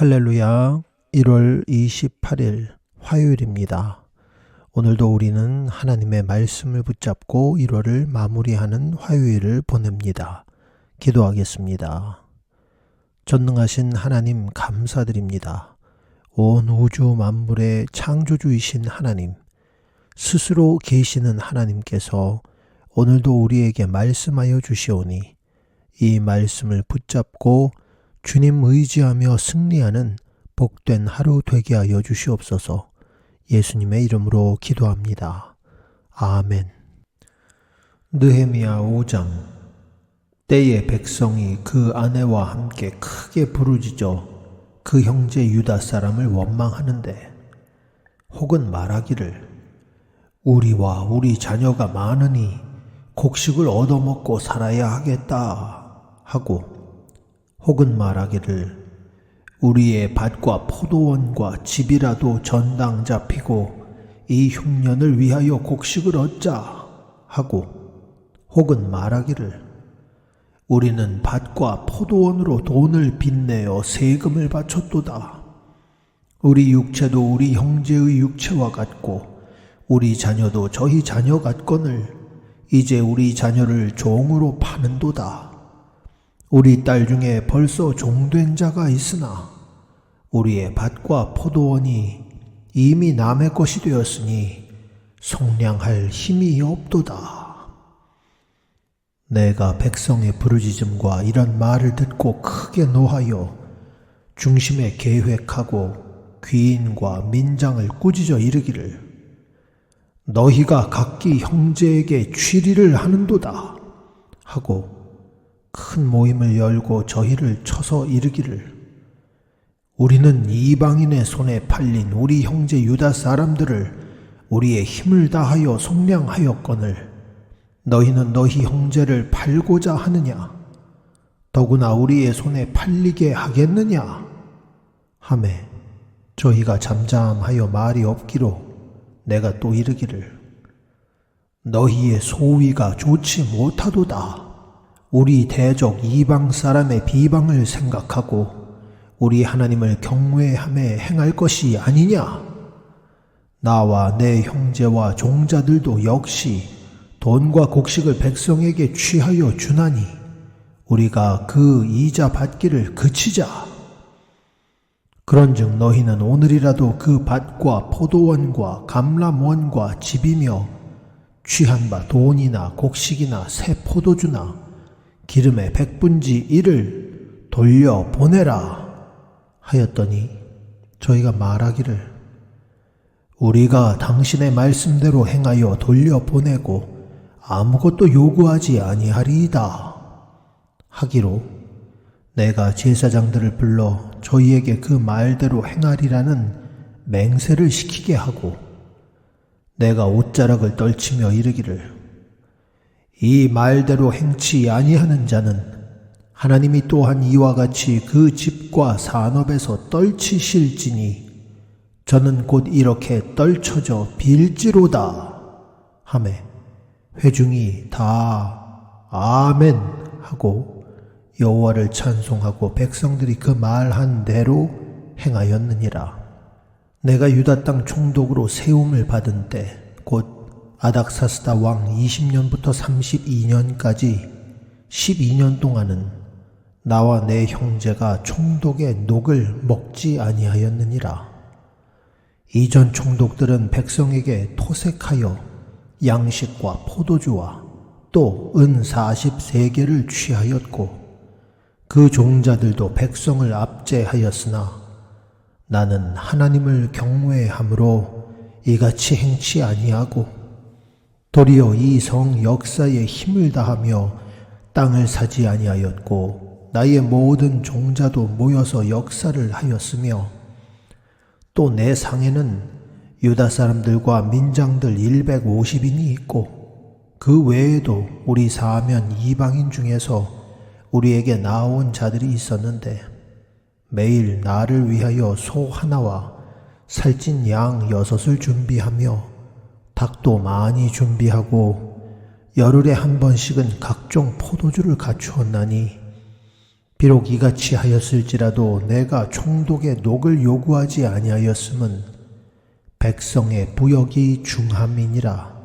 할렐루야. 1월 28일 화요일입니다. 오늘도 우리는 하나님의 말씀을 붙잡고 1월을 마무리하는 화요일을 보냅니다. 기도하겠습니다. 전능하신 하나님 감사드립니다. 온 우주 만물의 창조주이신 하나님, 스스로 계시는 하나님께서 오늘도 우리에게 말씀하여 주시오니 이 말씀을 붙잡고 주님 의지하며 승리하는 복된 하루 되게 하여 주시옵소서 예수님의 이름으로 기도합니다. 아멘. 느헤미야 5장 때에 백성이 그 아내와 함께 크게 부르짖어 그 형제 유다 사람을 원망하는데 혹은 말하기를 우리와 우리 자녀가 많으니 곡식을 얻어먹고 살아야 하겠다 하고 혹은 말하기를 우리의 밭과 포도원과 집이라도 전당 잡히고 이 흉년을 위하여 곡식을 얻자 하고 혹은 말하기를 우리는 밭과 포도원으로 돈을 빚내어 세금을 바쳤도다. 우리 육체도 우리 형제의 육체와 같고 우리 자녀도 저희 자녀 같거늘 이제 우리 자녀를 종으로 파는도다. 우리 딸 중에 벌써 종된 자가 있으나 우리의 밭과 포도원이 이미 남의 것이 되었으니 속량할 힘이 없도다. 내가 백성의 부르짖음과 이런 말을 듣고 크게 노하여 중심에 계획하고 귀인과 민장을 꾸짖어 이르기를 너희가 각기 형제에게 취리를 하는도다 하고 큰 모임을 열고 저희를 쳐서 이르기를 우리는 이방인의 손에 팔린 우리 형제 유다 사람들을 우리의 힘을 다하여 속량하였거늘 너희는 너희 형제를 팔고자 하느냐? 더구나 우리의 손에 팔리게 하겠느냐? 하매 저희가 잠잠하여 말이 없기로 내가 또 이르기를 너희의 소위가 좋지 못하도다 우리 대적 이방 사람의 비방을 생각하고 우리 하나님을 경외함에 행할 것이 아니냐? 나와 내 형제와 종자들도 역시 돈과 곡식을 백성에게 취하여 주나니 우리가 그 이자 받기를 그치자. 그런즉 너희는 오늘이라도 그 밭과 포도원과 감람원과 집이며 취한 바 돈이나 곡식이나 새 포도주나 기름의 백분지 일을 돌려 보내라 하였더니 저희가 말하기를 우리가 당신의 말씀대로 행하여 돌려 보내고 아무것도 요구하지 아니하리이다 하기로 내가 제사장들을 불러 저희에게 그 말대로 행하리라는 맹세를 시키게 하고 내가 옷자락을 떨치며 이르기를 이 말대로 행치 아니하는 자는 하나님이 또한 이와 같이 그 집과 산업에서 떨치실지니 저는 곧 이렇게 떨쳐져 빌지로다. 하매 회중이 다 아멘 하고 여호와를 찬송하고 백성들이 그 말한 대로 행하였느니라. 내가 유다 땅 총독으로 세움을 받은 때곧 아닥사스다 왕 20년부터 32년까지 12년 동안은 나와 내 형제가 총독의 녹을 먹지 아니하였느니라. 이전 총독들은 백성에게 토색하여 양식과 포도주와 또 은 43개를 취하였고 그 종자들도 백성을 압제하였으나 나는 하나님을 경외함으로 이같이 행치 아니하고 도리어 이 성 역사에 힘을 다하며 땅을 사지 아니하였고 나의 모든 종자도 모여서 역사를 하였으며 또 내 상에는 유다 사람들과 민장들 150인이 있고 그 외에도 우리 사면 이방인 중에서 우리에게 나온 자들이 있었는데 매일 나를 위하여 소 하나와 살찐 양 여섯을 준비하며 닭도 많이 준비하고 열흘에 한 번씩은 각종 포도주를 갖추었나니 비록 이같이 하였을지라도 내가 총독의 녹을 요구하지 아니하였음은 백성의 부역이 중함이니라.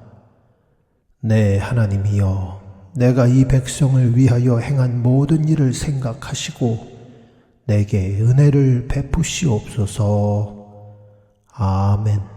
네, 하나님이여, 내가 이 백성을 위하여 행한 모든 일을 생각하시고 내게 은혜를 베푸시옵소서. 아멘.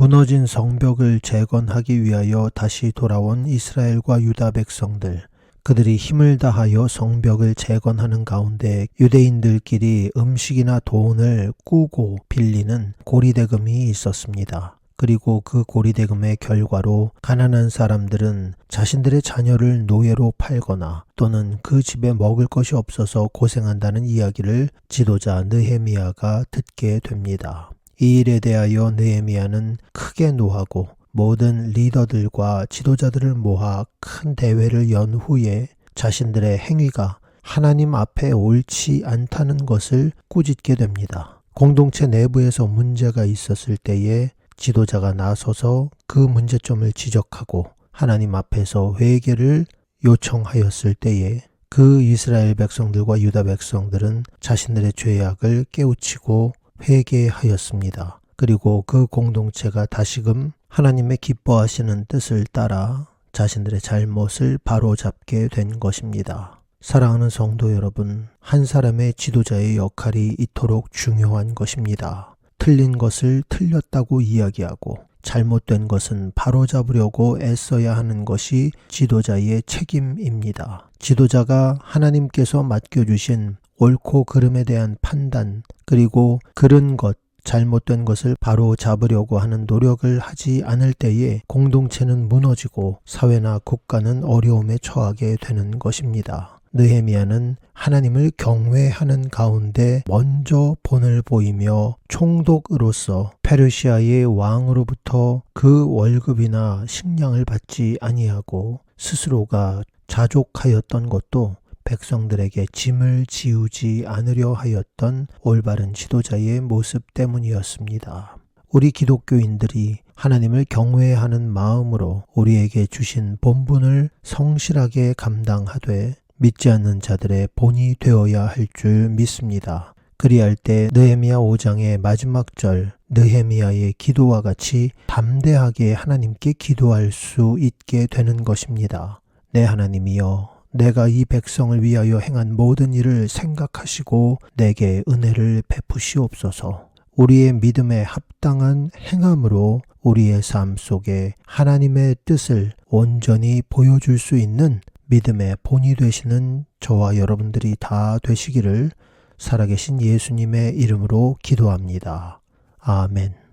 무너진 성벽을 재건하기 위하여 다시 돌아온 이스라엘과 유다 백성들. 그들이 힘을 다하여 성벽을 재건하는 가운데 유대인들끼리 음식이나 돈을 꾸고 빌리는 고리대금이 있었습니다. 그리고 그 고리대금의 결과로 가난한 사람들은 자신들의 자녀를 노예로 팔거나 또는 그 집에 먹을 것이 없어서 고생한다는 이야기를 지도자 느헤미야가 듣게 됩니다. 이 일에 대하여 느헤미야는 크게 노하고 모든 리더들과 지도자들을 모아 큰 대회를 연 후에 자신들의 행위가 하나님 앞에 옳지 않다는 것을 꾸짖게 됩니다. 공동체 내부에서 문제가 있었을 때에 지도자가 나서서 그 문제점을 지적하고 하나님 앞에서 회개를 요청하였을 때에 그 이스라엘 백성들과 유다 백성들은 자신들의 죄악을 깨우치고 회개하였습니다. 그리고 그 공동체가 다시금 하나님의 기뻐하시는 뜻을 따라 자신들의 잘못을 바로잡게 된 것입니다. 사랑하는 성도 여러분, 한 사람의 지도자의 역할이 이토록 중요한 것입니다. 틀린 것을 틀렸다고 이야기하고 잘못된 것은 바로잡으려고 애써야 하는 것이 지도자의 책임입니다. 지도자가 하나님께서 맡겨주신 옳고 그름에 대한 판단, 그리고 그른 것, 잘못된 것을 바로 잡으려고 하는 노력을 하지 않을 때에 공동체는 무너지고 사회나 국가는 어려움에 처하게 되는 것입니다. 느헤미야는 하나님을 경외하는 가운데 먼저 본을 보이며 총독으로서 페르시아의 왕으로부터 그 월급이나 식량을 받지 아니하고 스스로가 자족하였던 것도 백성들에게 짐을 지우지 않으려 하였던 올바른 지도자의 모습 때문이었습니다. 우리 기독교인들이 하나님을 경외하는 마음으로 우리에게 주신 본분을 성실하게 감당하되 믿지 않는 자들의 본이 되어야 할 줄 믿습니다. 그리할 때 느헤미야 5장의 마지막 절 느헤미야의 기도와 같이 담대하게 하나님께 기도할 수 있게 되는 것입니다. 내 하나님이여 내가 이 백성을 위하여 행한 모든 일을 생각하시고 내게 은혜를 베푸시옵소서. 우리의 믿음에 합당한 행함으로 우리의 삶 속에 하나님의 뜻을 온전히 보여줄 수 있는 믿음의 본이 되시는 저와 여러분들이 다 되시기를 살아계신 예수님의 이름으로 기도합니다. 아멘.